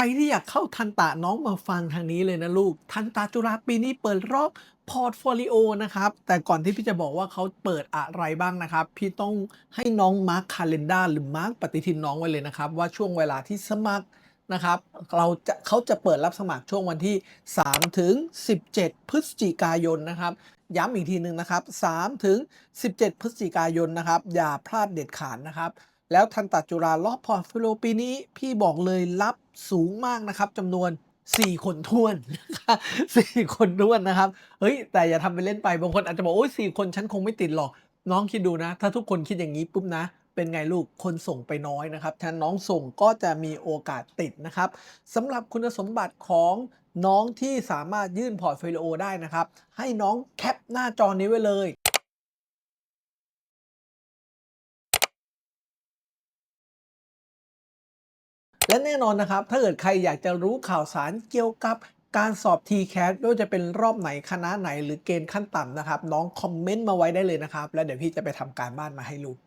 รที่อยากเข้าทันตะน้องมาฟังทางนี้เลยนะลูก ทันตะจุฬาปีนี้เปิดรอบพอร์ตโฟลิโอนะครับ แต่ก่อนที่พี่จะบอกว่าเขาเปิดอะไรบ้างนะครับ พี่ต้องให้น้องมาร์คคาเลนดาหรือมาร์คปฏิทินน้องไว้เลยนะครับ ว่าช่วงเวลาที่สมัคร นะครับเราจะเขาจะเปิดรับสมัครช่วงวันที่ 3 ถึง 17 พฤศจิกายนนะครับ ย้ำอีกทีหนึ่งนะครับ 3 ถึง 17 พฤศจิกายนนะครับ อย่าพลาดเด็ดขาดนะครับแล้วทันตัดจุฬารอบพอร์ตฟิโอปีนี้พี่บอกเลยรับสูงมากนะครับจำนวน 4 คนท้วนนะครับ4คนท้วนนะครับ เฮ้ย แต่อย่าทำไปเล่นไปบางคนอาจจะบอกโอ้ย4คนฉันคงไม่ติดหรอก น้องคิดดูนะ ถ้าทุกคนคิดอย่างนี้ปุ๊บนะ เป็นไงลูกคนส่งไปน้อยนะครับถ้าน้องส่งก็จะมีโอกาสติดนะครับสำหรับคุณสมบัติของน้องที่สามารถยื่นพอร์ตโฟลิโอได้นะครับ ให้น้องแคปหน้าจอนี้ไว้เลยและแน่นอนนะครับ ถ้าเกิดใครอยากจะรู้ข่าวสารเกี่ยวกับการสอบ t c a s ไม่ว่าจะเป็นรอบไหนคณะไหนหรือเกณฑ์ขั้นต่ำนะครับ น้องคอมเมนต์มาไว้ได้เลยนะครับ แล้วเดี๋ยวพี่จะไปทำการบ้านมาให้ลูก